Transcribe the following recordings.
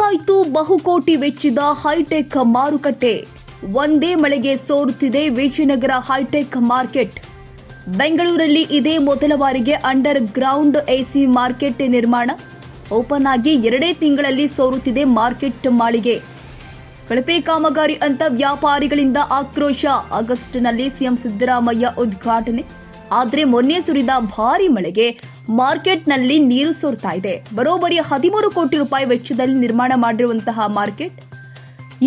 ಸೋತಾಯ್ತು ಬಹುಕೋಟಿ ವೆಚ್ಚದ ಹೈಟೆಕ್ ಮಾರುಕಟ್ಟೆ. ಒಂದೇ ಮಳೆಗೆ ಸೋರುತ್ತಿದೆ ವಿಜಯನಗರ ಹೈಟೆಕ್ ಮಾರ್ಕೆಟ್. ಬೆಂಗಳೂರಲ್ಲಿ ಇದೇ ಮೊದಲ ಬಾರಿಗೆ ಅಂಡರ್ ಗ್ರೌಂಡ್ ಎಸಿ ಮಾರ್ಕೆಟ್ ನಿರ್ಮಾಣ. ಓಪನ್ ಆಗಿ ಎರಡೇ ತಿಂಗಳಲ್ಲಿ ಸೋರುತ್ತಿದೆ ಮಾರ್ಕೆಟ್ ಮಾಳಿಗೆ. ಕಳಪೆ ಕಾಮಗಾರಿ ಅಂತ ವ್ಯಾಪಾರಿಗಳಿಂದ ಆಕ್ರೋಶ. ಆಗಸ್ಟ್ನಲ್ಲಿ ಸಿಎಂ ಸಿದ್ದರಾಮಯ್ಯ ಉದ್ಘಾಟನೆ. ಆದರೆ ಮೊನ್ನೆ ಸುರಿದ ಭಾರಿ ಮಳೆಗೆ ಮಾರ್ಕೆಟ್ನಲ್ಲಿ ನೀರು ಸೋರ್ತಾ ಇದೆ. ಬರೋಬ್ಬರಿ ಹದಿಮೂರು ಕೋಟಿ ರೂಪಾಯಿ ವೆಚ್ಚದಲ್ಲಿ ನಿರ್ಮಾಣ ಮಾಡಿರುವಂತಹ ಮಾರ್ಕೆಟ್,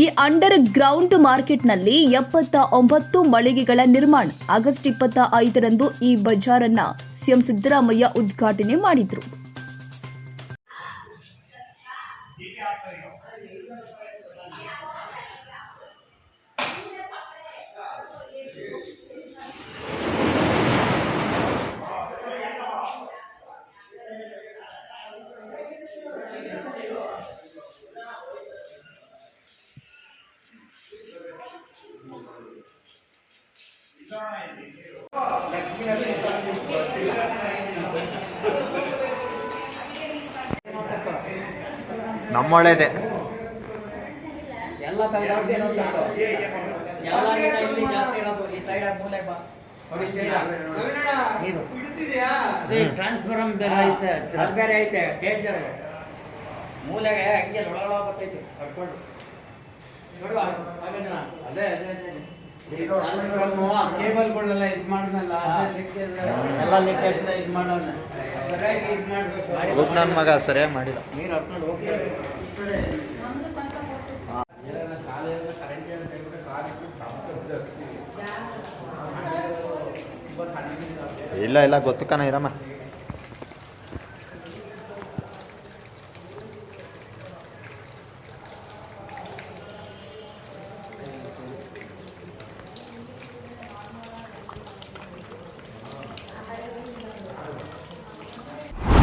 ಈ ಅಂಡರ್ ಗ್ರೌಂಡ್ ಮಾರ್ಕೆಟ್ನಲ್ಲಿ ಎಪ್ಪತ್ತ ಒಂಬತ್ತು ಮಳಿಗೆಗಳ ನಿರ್ಮಾಣ. ಆಗಸ್ಟ್ ಇಪ್ಪತ್ತ ಐದರಂದು ಈ ಬಜಾರನ್ನ ಸಿಎಂ ಸಿದ್ದರಾಮಯ್ಯ ಉದ್ಘಾಟನೆ ಮಾಡಿದ್ರು. ನೀರು ಎಲ್ಲ ಟ್ರಾನ್ಸ್ಫಾರಮ್ ಬೇರೆ ಐತೆ. ಬೇರೆ ಐತೆ. ಡೇಂಜರ್ ಮೂಲೆಗೆ ಹಂಗೆ ಒಳಗೊಳ ಬರ್ತೈತಿ. ಕಟ್ಕೊಂಡು ಅದೇ ಅದೇ ಅದೇ. ಕೇಬಲ್ಗಳೆಲ್ಲ ಇದು ಮಾಡಿದ್ನಲ್ಲ ಎಲ್ಲ ಲೀಕೇಜ್ ಇದು ಮಾಡೋಣ. ಇದು ಮಾಡ್ಬೇಕು. ಒಬ್ಬ ನನ್ನ ಮಗ ಸರಿಯಾಗಿ ಮಾಡಿಲ್ಲ ನೀರು ಹಾಕೊಂಡು ಇಲ್ಲ ಇಲ್ಲ ಗೊತ್ತು ಕಣ ಇರಮ್ಮ.